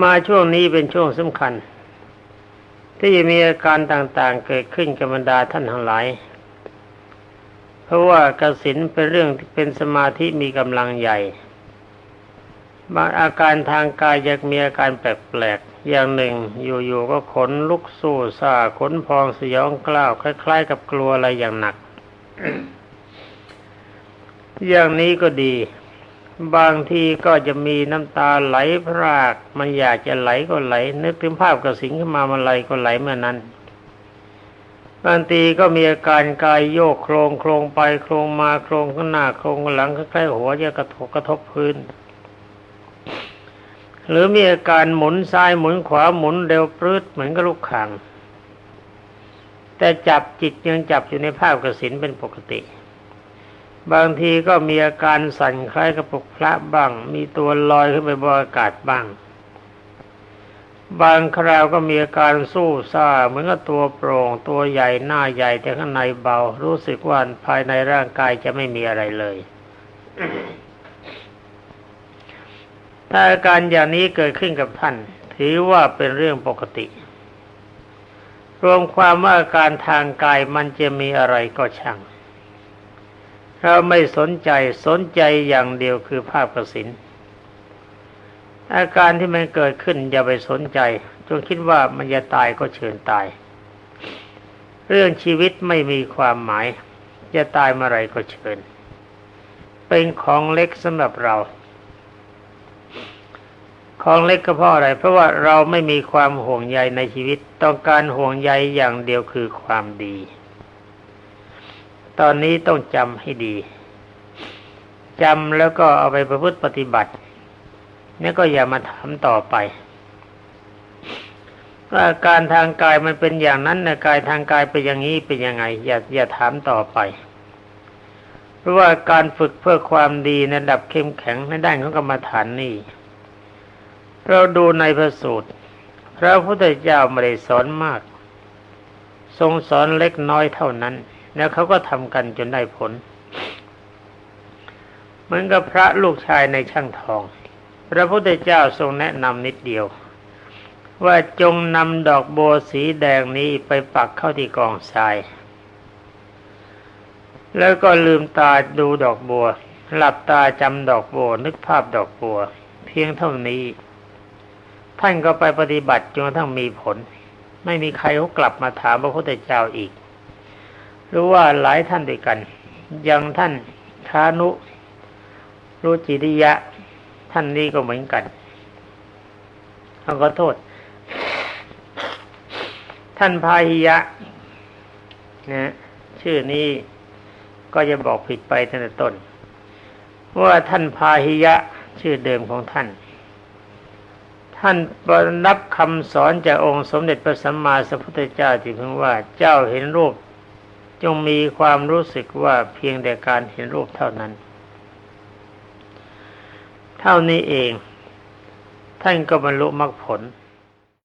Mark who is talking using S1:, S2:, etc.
S1: มาช่วงนี้เป็นช่วงสำคัญ ที่จะมีอาการต่างๆ เกิดขึ้นกับบรรดาท่านทั้งหลาย เพราะว่ากสินเป็นเรื่องที่เป็นสมาธิมีกำลังใหญ่บางอาการทางกายยังมีอาการแปลกๆอย่างหนึ่ง อยู่ๆก็ขนลุกสู้ซาขนพองสยองกล้าว คล้าย ๆ กับกลัวอะไรอย่างหนัก อย่างนี้ก็ดี บางทีก็จะมีน้ำตาไหลพราก มันอยากจะไหลก็ไหล นึกถึงภาพกระสิงขึ้นมามันไหลก็ไหลเมื่อนั้น บางทีก็มีอาการกายโยกโครงโครงไปโครงมาโครงข้างหน้าโครงข้างหลังคล้ายๆหัวจะกระทบกระทบพื้น หรือมีอาการหมุนซ้ายหมุนขวาหมุนเร็วปรืดเหมือนกับลูกข่างแต่จับจิตยังจับอยู่ในภาพกระสินเป็นปกติ บางทีก็มีอาการสั่นคล้ายกับปลุกพระบ้าง มีตัวลอยขึ้นไปบนอากาศบ้าง บางคราวก็มีอาการสู้ซ่าเหมือนกับตัวโปร่ง ตัวใหญ่หน้าใหญ่แต่ข้างในเบา รู้สึกว่าภายในร่างกายจะไม่มีอะไรเลย ถ้าอาการอย่างนี้เกิดขึ้นกับท่าน ถือว่าเป็นเรื่องปกติ รวมความว่าอาการทางกายมันจะมีอะไรก็ช่าง เราไม่สนใจสนใจอย่างเดียวคือภาพกสินอาการที่มันเกิดขึ้นอย่าไปสนใจ จงคิดว่ามันจะตายก็เชิญตาย เรื่องชีวิตไม่มีความหมาย จะตายเมื่อไรก็เชิญ เป็นของเล็กสำหรับเราของเล็กก็เพราะอะไร เพราะว่าเราไม่มีความห่วงใยในชีวิต ต้องการห่วงใยอย่างเดียวคือความดี ตอนนี้ต้องจำให้ดีจำแล้วก็เอาไปประพฤติปฏิบัตินี่ก็อย่ามาถามต่อไปว่าการทางกายมันเป็นอย่างนั้นนะกายทางกายเป็นอย่างนี้เป็นยังไง อย่าอย่าถามต่อไป เพราะว่าการฝึกเพื่อความดีในระดับเข้มแข็งในด้านของกรรมฐานนี่เราดูในพระสูตร พระพุทธเจ้าไม่ได้สอนมาก ทรงสอนเล็กน้อยเท่านั้น แล้วเขาก็ทำกันจนได้ผล เหมือนกับพระลูกชายในช่างทอง พระพุทธเจ้าทรงแนะนำนิดเดียว ว่าจงนำดอกโบสีแดงนี้ไปปักเข้าที่กองทราย แล้วก็ลืมตาดูดอกบัว หลับตาจำดอกบัวนึกภาพดอกบัว เพียงเท่านี้ ท่านก็ไปปฏิบัติจนกระทั่งมีผล ไม่มีใครเขากลับมาถามพระพุทธเจ้าอีก หรือว่าหลายท่านด้วยกัน อยังท่านคานุรุจิริยะ ท่านนี้ก็เหมือนกันเขาก็โทษ ท่านพาหิยะนะชื่อนี้ก็จะบอกผิดไปตั้งแต่ต้น ว่าท่านพาหิยะชื่อเดิมของท่าน ท่านรับคำสอนจากองค์สมเด็จพระสัมมาสัมพุทธเจ้าที่เพึงว่าเจ้าเห็นรูป จงมีความรู้สึกว่าเพียงแต่การเห็นรูปเท่านั้น เท่านี้เอง ท่านก็บรรลุมรรคผล